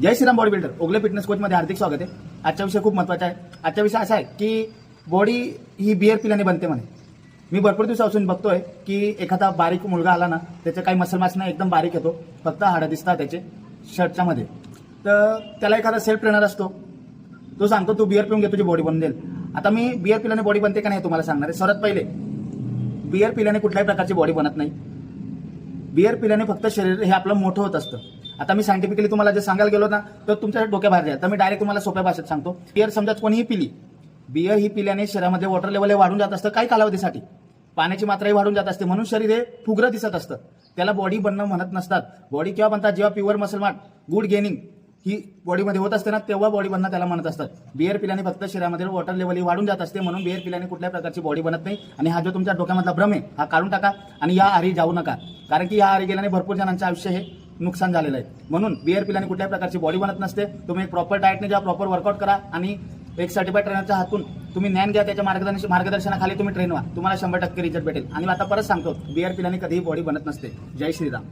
जय Shriram body builder Ogale fitness कोचमध्ये हार्दिक स्वागत आहे. आजचा विषय खूप महत्त्वाचा आहे. आजचा विषय असा आहे की बॉडी ही बिअर पिल्याने बनते म्हणे. मी भरपूर दिवसापासून बघतोय की एखादा बारीक मुलगा आला ना त्याचं काही मसल मास नाही एकदम बारीक येतो. फक्त हाडं दिसतात त्याचे शर्टच्या मध्ये. तर त्याला एखादा सेल्फ ट्रेनर असतो. तो सांगतो तू बिअर पिऊन घे तुझी बॉडी बनून देईल. आता मी बिअर पिल्याने बॉडी बनते का नाही तुम्हाला सांगणार आहे. सर्वात पहिले बिअर पिल्याने कुठल्याही प्रकारची बॉडी बनत नाही. बिअर पिल्याने फक्त शरीर हे आपलं मोठं होत असतं. आता मी सायंटिफिकली तुम्हाला जे सांगायला गेलो ना तर तुमच्या डोक्याबाहेर जाईल. तर मी डायरेक्ट तुम्हाला सोप्या भाषेत सांगतो. बिअर समजा कोणीही पिली बिअर ही पिल्याने शरीरामध्ये वॉटर लेवल हे वाढून जात असतं काही कालावधीसाठी. पाण्याची मात्राही वाढून जात असते. म्हणून शरीर हे फुगरं दिसत असतं. त्याला बॉडी बनणं म्हणत नसतात. बॉडी केव्हा बनतात जेव्हा प्युअर मसल मार्ट गुड गेनिंग ही बॉडीमध्ये होत असते ना तेव्हा बॉडी बनणं त्याला म्हणत असतात. बिअर पिल्याने फक्त शरीरामध्ये वॉटर लेवल ही वाढून जात असते. म्हणून बिअर पिल्याने कुठल्याही प्रकारची बॉडी बनत नाही. आणि हा जो तुमच्या डोक्यामधला भ्रम आहे हा काढून टाका आणि या आरी जाऊ नका. कारण की या आरी गेल्याने भरपूर जणांचं आयुष्य हे नुकसान झालेलं आहे. म्हणून बिअर पिल्याने कुठल्याही प्रकारची बॉडी बनत नसते. तुम्ही एक प्रॉपर डाएटने जेव्हा प्रॉपर वर्कआउट करा आणि एक सर्टिफाईड ट्रेनरच्या हातून तुम्ही ज्ञान घ्या त्याच्या मार्गदर्शन मार्गदर्शनाखाली तुम्ही ट्रेन व्हा. तुम्हाला शंभर टक्के रिझल्ट भेटेल. आणि मी आता परत सांगतो बिअर पिल्याने कधीही बॉडी बनत नसते. जय श्रीराम.